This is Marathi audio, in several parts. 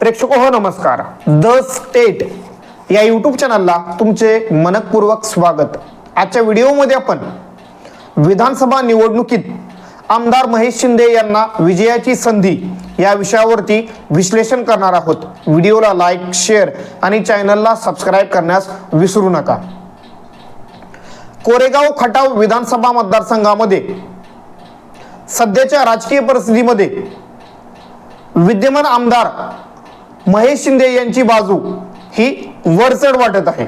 प्रेक्षक हो नमस्कार. द स्टेट या यूट्यूब चॅनलला तुमचे मनपूर्वक स्वागत. आजच्या व्हिडिओमध्ये आपण विधानसभा निवडणुकीत आमदार महेश शिंदे यांना विजयाची संधी या विषयावरती विश्लेषण करणार आहोत. व्हिडिओला लाईक शेअर आणि चॅनलला सबस्क्राईब करण्यास विसरू नका. कोरेगाव खटाव विधानसभा मतदारसंघामध्ये सध्याच्या राजकीय परिस्थितीमध्ये विद्यमान आमदार महेश शिंदे यांची बाजू ही वरचढ वाटत आहे.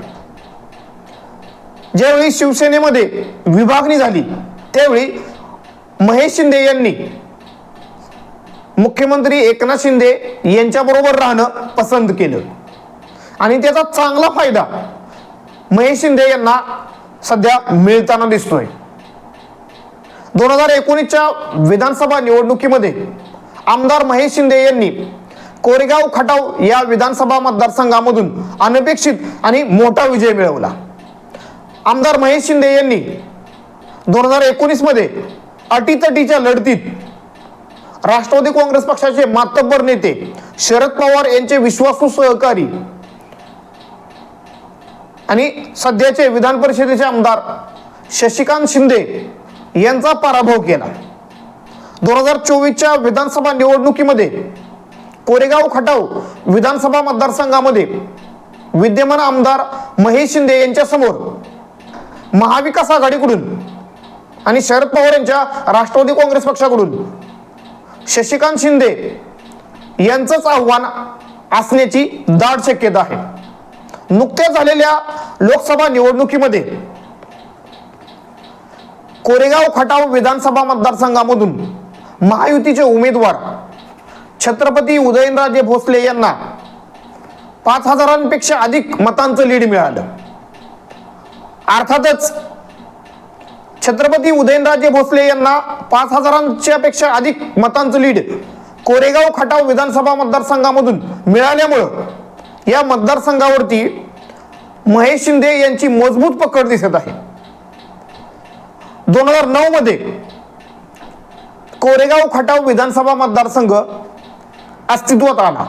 ज्यावेळी शिवसेनेमध्ये विभागणी झाली त्यावेळी महेश शिंदे यांनी मुख्यमंत्री एकनाथ शिंदे यांच्याबरोबर राहणं पसंत केलं. आणि त्याचा चांगला फायदा महेश शिंदे यांना सध्या मिळताना दिसतोय. दोन हजार एकोणीसच्या विधानसभा निवडणुकीमध्ये आमदार महेश शिंदे यांनी कोरेगाव खटाव या विधानसभा मतदारसंघामधून अनपेक्षित आणि मोठा विजय मिळवला. आमदार महेश शिंदे यांनी दोन हजार एकोणीसमध्ये अटीतटीच्या लढतीत राष्ट्रवादी काँग्रेस पक्षाचे मातब्बर नेते शरद पवार यांचे विश्वासू सहकारी आणि सध्याचे विधान परिषदेचे आमदार शशिकांत शिंदे यांचा पराभव केला. दोन हजार चोवीसच्या विधानसभा निवडणुकीमध्ये कोरेगाव खटाव विधानसभा मतदारसंघामध्ये विद्यमान आमदार महेश शिंदे यांच्या समोर महाविकास आघाडीकडून आणि शरद पवार यांच्या राष्ट्रवादी काँग्रेस पक्षाकडून शशिकांत शिंदे यांचंच आव्हान असण्याची दाट शक्यता आहे. नुकत्याच झालेल्या लोकसभा निवडणुकीमध्ये कोरेगाव खटाव विधानसभा मतदारसंघामधून महायुतीचे उमेदवार छत्रपती उदयनराजे भोसले यांना पाच हजारांपेक्षा अधिक मतांचं लीड मिळालं. अर्थातच छत्रपती उदयनराजे भोसले यांना पाच हजारांच्या पेक्षा अधिक मतांचं लीड कोरेगाव खटाव विधानसभा मतदारसंघामधून मिळाल्यामुळं या मतदारसंघावरती महेश शिंदे यांची मजबूत पकड दिसत आहे. दोन हजार नऊ मध्ये कोरेगाव खटाव विधानसभा मतदारसंघ अस्तित्वात आला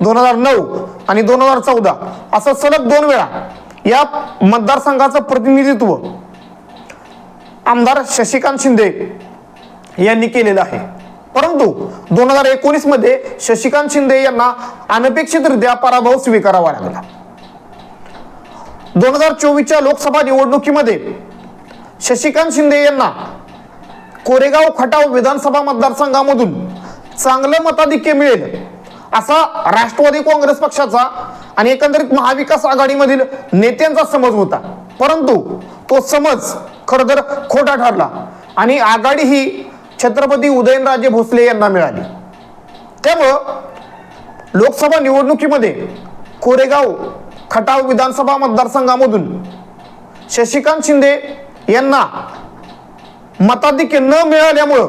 दोन हजार नऊ आणि दोन हजार चौदा. असं सलग दोन वेळा या मतदारसंघाचं प्रतिनिधित्व आमदार शशिकांत शिंदे यांनी केलेलं आहे. परंतु दोन हजार एकोणीसमध्ये शशिकांत शिंदे यांना अनपेक्षितरित्या पराभव स्वीकारावा लागला. दोन हजार चोवीसच्या लोकसभा निवडणुकीमध्ये शशिकांत शिंदे यांना कोरेगाव खटाव विधानसभा मतदारसंघामधून चांगलं मताधिक्य मिळेल. असा राष्ट्रवादी काँग्रेस पक्षाचा आणि एकंदरीत महाविकास आघाडीमधील नेत्यांचा समज होता. परंतु तो समज खरं तर खोटा ठरला आणि आघाडी ही छत्रपती उदयनराजे भोसले यांना मिळाली. त्यामुळं लोकसभा निवडणुकीमध्ये कोरेगाव खटाव विधानसभा मतदारसंघामधून शशिकांत शिंदे यांना मताधिक्य न मिळाल्यामुळं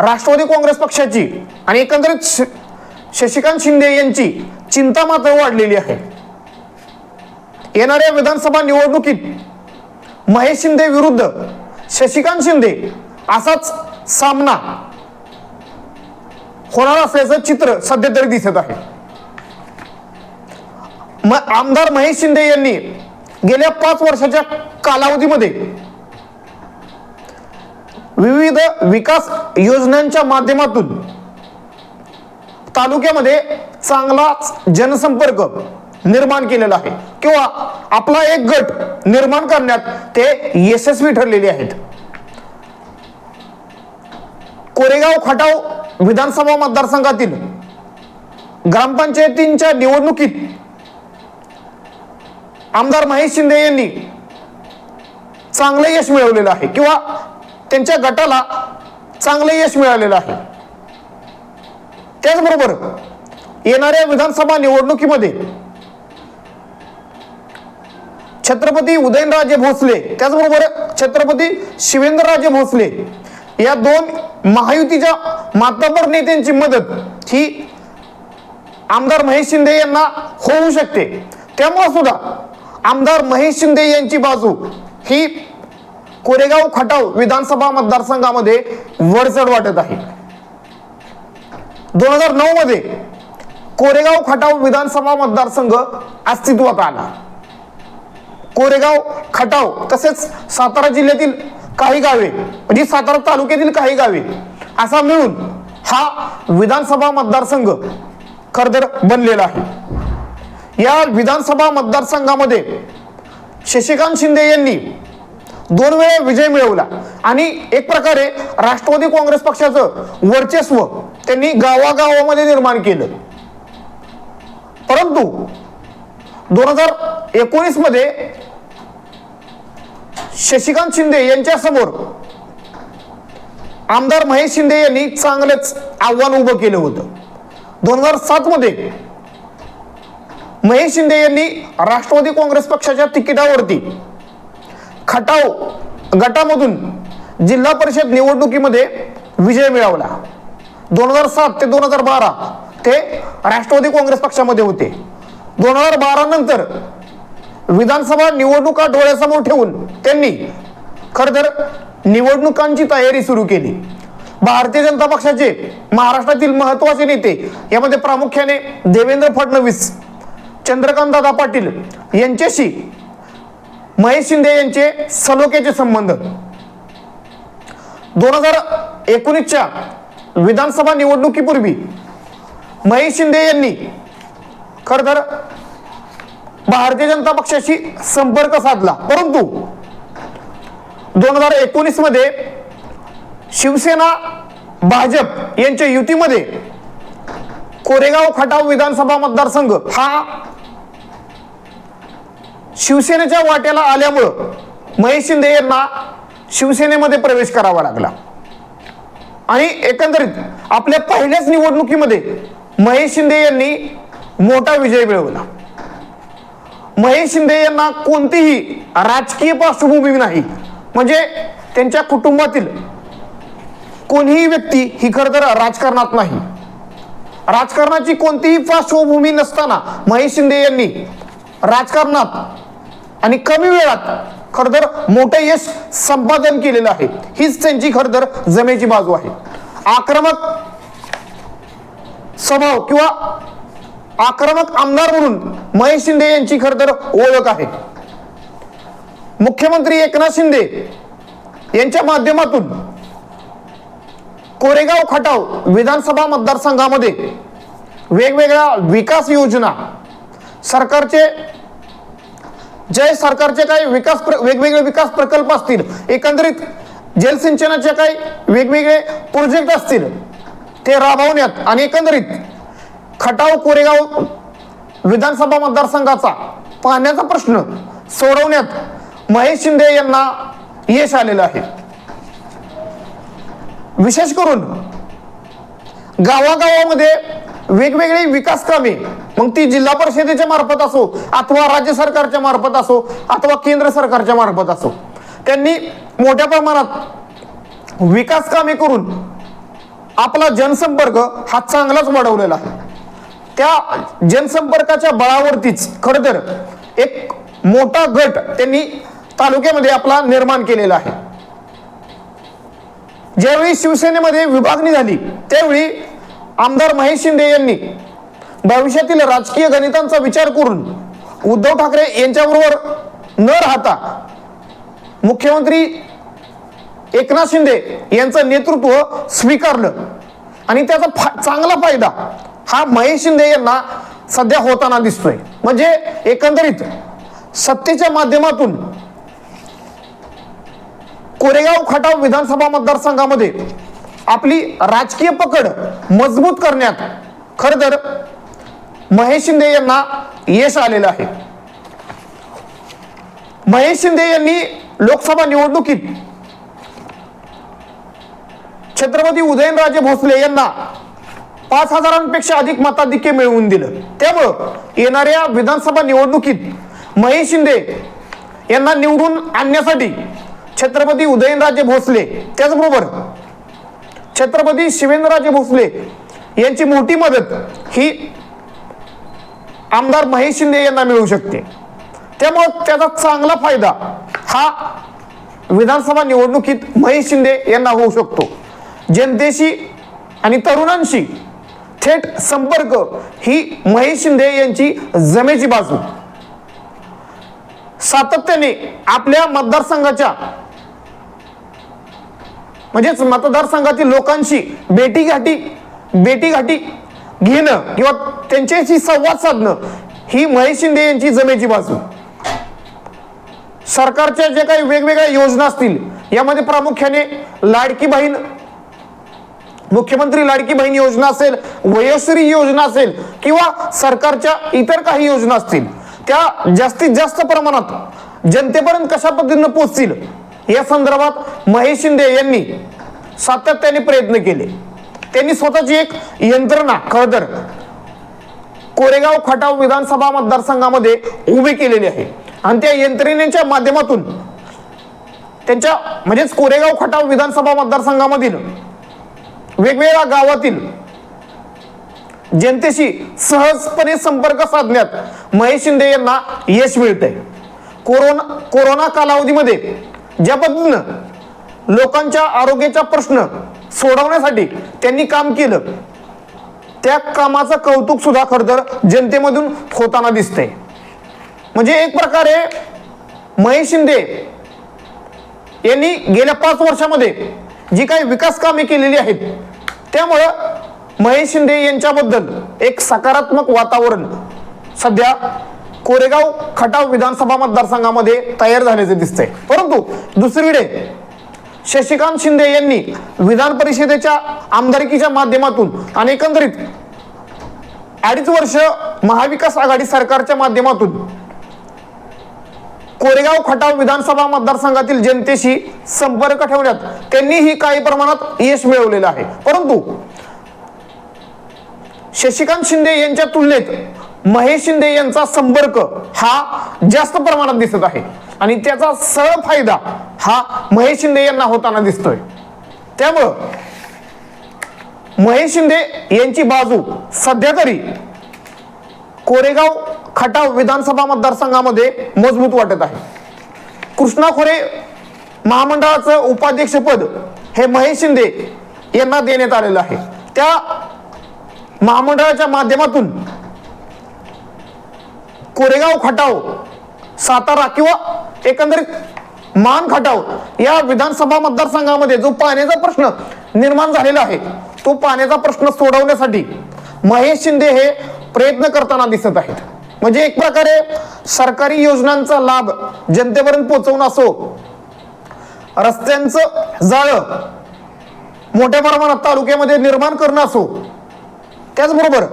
राष्ट्रवादी काँग्रेस पक्षाची आणि एकंदरीत शशिकांत शिंदे यांची चिंता मात्र वाढलेली आहे. येणाऱ्या विधानसभा निवडणुकीत महेश शिंदे विरुद्ध शशिकांत शिंदे असाच सामना होणार असल्याचं चित्र सध्या तरी दिसत आहे. आमदार महेश शिंदे यांनी गेल्या पाच वर्षाच्या कालावधीमध्ये विविध विकास योजनांच्या माध्यमातून तालुक्यामध्ये चांगलाच जनसंपर्क निर्माण केलेला आहे. किंवा आपला एक गट निर्माण करण्यात ते यशस्वी ठरलेले आहेत. कोरेगाव खटाव विधानसभा मतदारसंघातील ग्रामपंचायतींच्या निवडणुकीत आमदार महेश शिंदे यांनी चांगलं यश मिळवलेलं आहे. किंवा त्यांच्या गटाला चांगलं यश मिळालेलं आहे. त्याचबरोबर येणाऱ्या विधानसभा निवडणुकीमध्ये छत्रपती उदयनराजे भोसले त्याचबरोबर छत्रपती शिवेंद्रराजे भोसले या दोन महायुतीच्या मातबर नेत्यांची मदत ही आमदार महेश शिंदे यांना होऊ शकते. त्यामुळे सुद्धा आमदार महेश शिंदे यांची बाजू ही कोरेगाव खटाव विधानसभा मतदारसंघामध्ये वरचढ वाटत आहे. दोन हजार नऊ मध्ये कोरेगाव खटाव विधानसभा मतदारसंघ अस्तित्वात आला. कोरेगाव खटाव तसेच सातारा जिल्ह्यातील काही गावे म्हणजे सातारा तालुक्यातील काही गावे असा मिळून हा विधानसभा मतदारसंघ खरतर बनलेला आहे. या विधानसभा मतदारसंघामध्ये शशिकांत शिंदे यांनी दोन वेळा विजय मिळवला. आणि एक प्रकारे राष्ट्रवादी काँग्रेस पक्षाचं वर्चस्व त्यांनी गावागावामध्ये निर्माण केलं. परंतु दोन हजार एकोणीसमध्ये शशिकांत शिंदे यांच्या समोर आमदार महेश शिंदे यांनी चांगलंच आव्हान उभं केलं होतं. दोन हजार सात मध्ये महेश शिंदे यांनी राष्ट्रवादी काँग्रेस पक्षाच्या तिकिटावरती खटाव गटामधून जिल्हा परिषद निवडणुकीमध्ये विजय मिळवला. दोन हजार सात ते दोन हजार बारा ते राष्ट्रवादी काँग्रेस पक्षामध्ये होते. दोन हजार बारा नंतर विधानसभा निवडणुका डोळ्यासमोर ठेवून त्यांनी खर तर निवडणुकांची तयारी सुरू केली. भारतीय जनता पक्षाचे महाराष्ट्रातील महत्त्वाचे नेते यामध्ये प्रामुख्याने देवेंद्र फडणवीस चंद्रकांत दादा पाटील यांच्याशी महेश शिंदे यांचे सलोख्याचे संबंध. दोन हजार एकोणीसच्या विधानसभा निवडणुकीपूर्वी महेश शिंदे यांनी खर तर भारतीय जनता पक्षाशी संपर्क साधला. परंतु दोन हजार एकोणीसमध्ये शिवसेना भाजप यांच्या युतीमध्ये कोरेगाव खटाव विधानसभा मतदारसंघ हा शिवसेनेच्या वाट्याला आल्यामुळं महेश शिंदे यांना शिवसेनेमध्ये प्रवेश करावा लागला. आणि एकंदरीत आपल्या पहिल्याच निवडणुकीमध्ये महेश शिंदे यांनी मोठा विजय मिळवला. महेश शिंदे यांना कोणतीही राजकीय पार्श्वभूमी नाही. म्हणजे त्यांच्या कुटुंबातील कोणीही व्यक्ती ही खरं तर राजकारणात नाही. राजकारणाची कोणतीही पार्श्वभूमी नसताना महेश शिंदे यांनी राजकारणात आणि कमी वेळात खरतर मोठं यश संपादन केलेलं आहे. हीच त्यांची खरतर जमेची बाजू आहे. आक्रमक स्वभाव किंवा आक्रमक आमदार म्हणून महेश शिंदे यांची खरतर ओळख आहे. मुख्यमंत्री एकनाथ शिंदे यांच्या माध्यमातून कोरेगाव खटाव विधानसभा मतदारसंघामध्ये वेगवेगळ्या विकास योजना सरकारचे जे सरकारचे काही विकास प्र- वेगवेगळे विकास प्रकल्प असतील एकंदरीत जलसिंचनाचे काही वेगवेगळे प्रोजेक्ट असतील ते राबवण्यात आणि एकंदरीत खटाव कोरेगाव विधानसभा मतदारसंघाचा पाण्याचा प्रश्न सोडवण्यात महेश शिंदे यांना यश आलेलं आहे. विशेष करून गावागावामध्ये वेगवेगळी विकास कामे. मग ती जिल्हा परिषदेच्या मार्फत असो अथवा राज्य सरकारच्या मार्फत असो अथवा केंद्र सरकारच्या मार्फत असो त्यांनी मोठ्या प्रमाणात विकास कामे करून आपला जनसंपर्क हा चांगलाच वाढवलेला. त्या जनसंपर्काच्या बळावरतीच खर तर एक मोठा गट त्यांनी तालुक्यामध्ये आपला निर्माण केलेला आहे. ज्यावेळी शिवसेनेमध्ये विभागणी झाली त्यावेळी आमदार महेश शिंदे यांनी भविष्यातील राजकीय गणितांचा विचार करून उद्धव ठाकरे यांच्याबरोबर न राहता मुख्यमंत्री एकनाथ शिंदे यांचं नेतृत्व स्वीकारलं. आणि त्याचा फा- चांगला फायदा हा महेश शिंदे यांना सध्या होताना दिसतोय. म्हणजे एकंदरीत सत्तेच्या माध्यमातून कोरेगाव खटाव विधानसभा मतदारसंघामध्ये आपली राजकीय पकड मजबूत करण्यात खर तर महेश शिंदे यांना यश आलेलं आहे. महेश शिंदे यांनी लोकसभा निवडणुकीत छत्रपती उदयनराजे भोसले यांना पाच हजारांपेक्षा अधिक मताधिक्य मिळवून दिलं. त्यामुळं येणाऱ्या विधानसभा निवडणुकीत महेश शिंदे यांना निवडून आणण्यासाठी छत्रपती उदयनराजे भोसले त्याचबरोबर छत्रपती शिवेंद्रराजे भोसले यांची मोठी मदत ही आमदार महेश शिंदे यांना मिळू शकते. त्यामुळं त्याचा चांगला फायदा हा विधानसभा निवडणुकीत महेश शिंदे यांना होऊ शकतो. जनतेशी आणि तरुणांशी थेट संपर्क ही महेश शिंदे यांची जमेची बाजू. सातत्याने आपल्या मतदारसंघाच्या म्हणजेच मतदारसंघातील लोकांशी बेटीघाटी भेटीगाठी घेणं किंवा त्यांच्याशी संवाद साधणं ही महेश शिंदे यांची जमेची बाजू. सरकारच्या जे काही वेगवेगळ्या योजना असतील यामध्ये प्रामुख्याने लाडकी बहीण मुख्यमंत्री लाडकी बहीण योजना असेल वयोश्री योजना असेल किंवा सरकारच्या इतर काही योजना असतील त्या जास्तीत जास्त प्रमाणात जनतेपर्यंत कशा पद्धतीनं पोहोचतील या संदर्भात महेश शिंदे यांनी सातत्याने प्रयत्न केले. त्यांनी स्वतःची एक यंत्रणा खरं कोरेगाव खटाव विधानसभा मतदारसंघामध्ये उभी केलेली आहे. आणि त्या यंत्रणेच्या माध्यमातून त्यांच्या म्हणजेच कोरेगाव खटाव विधानसभा मतदारसंघामधील वेगवेगळ्या गावातील जनतेशी सहजपणे संपर्क साधण्यात महेश शिंदे यांना यश मिळतंय. कोरोना कोरोना कालावधीमध्ये ज्या पद्धतीनं लोकांच्या आरोग्याचा प्रश्न सोडवण्यासाठी त्यांनी काम केलं त्या कामाचं कौतुक सुद्धा खरं तर जनतेमधून होताना दिसतंय. म्हणजे एक प्रकारे महेश शिंदे यांनी गेल्या पाच वर्षामध्ये जी काही विकास कामे केलेली आहेत त्यामुळं महेश शिंदे यांच्याबद्दल एक सकारात्मक वातावरण सध्या कोरेगाव खटाव विधानसभा मतदारसंघामध्ये तयार झाल्याचे दिसते परंतु दुसरीकडे शशिकांत शिंदे यांनी विधान परिषदेच्या आमदारकीच्या माध्यमातून आणि एकंदरीत अडीच वर्ष महाविकास आघाडी सरकारच्या माध्यमातून कोरेगाव खटाव विधानसभा मतदारसंघातील जनतेशी संपर्क ठेवण्यात त्यांनीही काही प्रमाणात यश मिळवलेलं आहे. परंतु शशिकांत शिंदे यांच्या तुलनेत महेश शिंदे यांचा संपर्क हा जास्त प्रमाणात दिसत आहे. आणि त्याचा सरळ फायदा हा महेश शिंदे यांना होताना दिसतोय. त्यामुळं महेश शिंदे यांची बाजू सध्या तरी कोरेगाव खटाव विधानसभा मतदारसंघामध्ये मजबूत वाटत आहे. कृष्णा खोरे महामंडळाचं उपाध्यक्षपद हे महेश शिंदे यांना देण्यात आलेलं आहे. त्या महामंडळाच्या माध्यमातून कोरेगाव खटाव सातारा किंवा एकंदरीत मान खटाव या विधानसभा मतदारसंघामध्ये जो पाण्याचा प्रश्न निर्माण झालेला आहे तो पाण्याचा प्रश्न सोडवण्यासाठी महेश शिंदे हे प्रयत्न करताना दिसत आहेत. म्हणजे एक प्रकारे सरकारी योजनांचा लाभ जनतेपर्यंत पोहोचवणं असो रस्त्यांचं जाळं मोठ्या प्रमाणात तालुक्यामध्ये निर्माण करणं असो त्याचबरोबर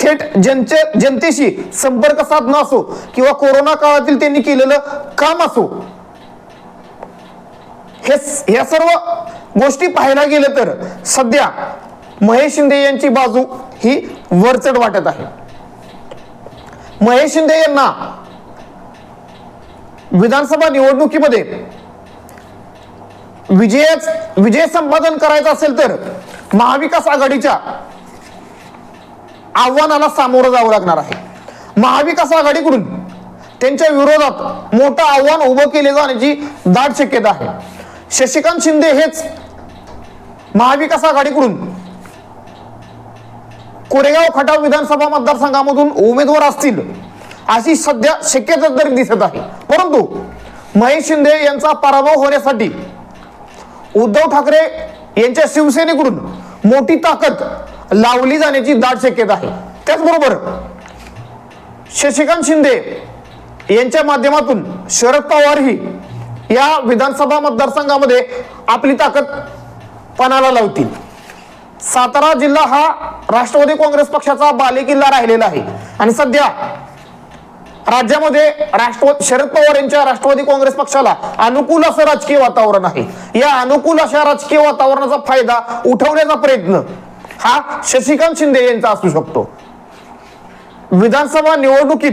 थेट जनते जनतेशी संपर्क साधणं असो किंवा कोरोना काळातील त्यांनी केलेलं काम असो हे या सर्व गोष्टी पाहायला गेलं तर सध्या महेश शिंदे यांची बाजू ही वरचढ वाटत आहे. महेश शिंदे यांना विधानसभा निवडणुकीमध्ये विजय विजय संपादन करायचं असेल तर महाविकास आघाडीच्या आव्हानाला सामोरं जावं लागणार आहे. महाविकास आघाडीकडून त्यांच्या विरोधात मोठं आव्हान उभं केले जाण्याची दाट शक्यता आहे. शशिकांत शिंदे हेच महाविकास आघाडीकडून कोरेगाव खटाव विधानसभा मतदारसंघामधून उमेदवार असतील अशी सध्या शक्यता तरी दिसत आहे. परंतु महेश शिंदे यांचा पराभव होण्यासाठी उद्धव ठाकरे यांच्या शिवसेनेकडून मोठी ताकद लावली जाण्याची दाट शक्यता आहे. त्याचबरोबर शशिकांत शिंदे यांच्या माध्यमातून शरद पवार ही या विधानसभा मतदारसंघामध्ये आपली ताकद पणाला लावतील. सातारा जिल्हा हा राष्ट्रवादी काँग्रेस पक्षाचा बालेकिल्ला राहिलेला आहे. आणि सध्या राज्यामध्ये राष्ट्र शरद पवार यांच्या राष्ट्रवादी काँग्रेस पक्षाला अनुकूल असं राजकीय वातावरण आहे. या अनुकूल अशा राजकीय वातावरणाचा फायदा उठवण्याचा प्रयत्न हा शशिकांत शिंदे यांचा असू शकतो. विधानसभा निवडणुकीत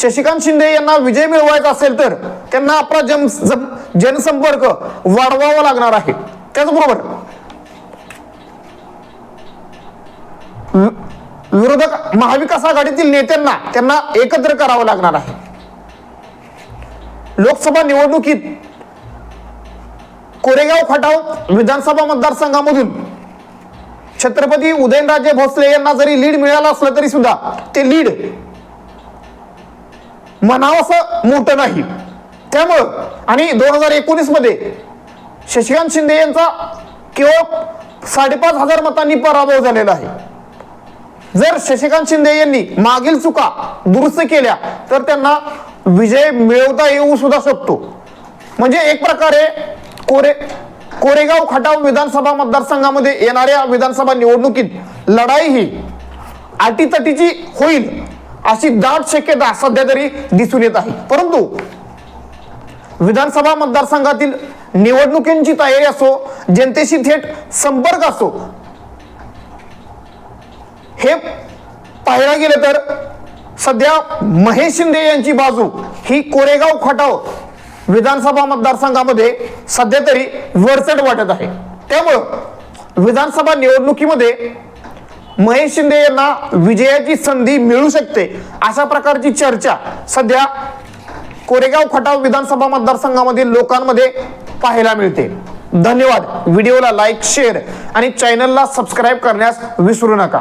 शशिकांत शिंदे यांना विजय मिळवायचा असेल तर त्यांना आपला जन जनसंपर्क वाढवावा लागणार आहे. त्याचबरोबर विरोधक महाविकास आघाडीतील नेत्यांना त्यांना एकत्र करावं लागणार आहे. लोकसभा निवडणुकीत कोरेगाव खटाव विधानसभा मतदारसंघामधून छत्रपती उदयनराजे भोसले यांना जरी लीड मिळालं असलं तरी सुद्धा ते लीड म्हणावं असं मोठं नाही. त्यामुळं आणि दोन हजार एकोणीसमध्ये शशिकांत शिंदे यांचा केवळ साडेपाच हजार मतांनी पराभव झालेला आहे. जर शशिकांत शिंदे यांनी मागील चुका दुरुस्त केल्या तर त्यांना विजय मिळवता येऊ सुद्धा शकतो. म्हणजे एक प्रकारे कोरे कोरेगाव खटाव विधानसभा मतदारसंघामध्ये येणाऱ्या विधानसभा निवडणुकीत लढाई ही अटीतटीची होईल अशी दाट शक्यता सध्या तरी दिसून येत आहे. परंतु विधानसभा मतदारसंघातील निवडणुकींची तयारी असो जनतेशी थेट संपर्क असो हे पाहायला गेलं तर सध्या महेश शिंदे यांची बाजू ही कोरेगाव खटाव विधानसभा मतदारसंघामध्ये सध्या तरी वरचढ वाटत आहे. त्यामुळं विधानसभा निवडणुकीमध्ये महेश शिंदे यांना विजयाची संधी मिळू शकते अशा प्रकारची चर्चा सध्या कोरेगाव खटाव विधानसभा मतदारसंघामधील लोकांमध्ये पाहायला मिळते. धन्यवाद. व्हिडिओला लाईक शेअर आणि चॅनलला सबस्क्राईब करण्यास विसरू नका.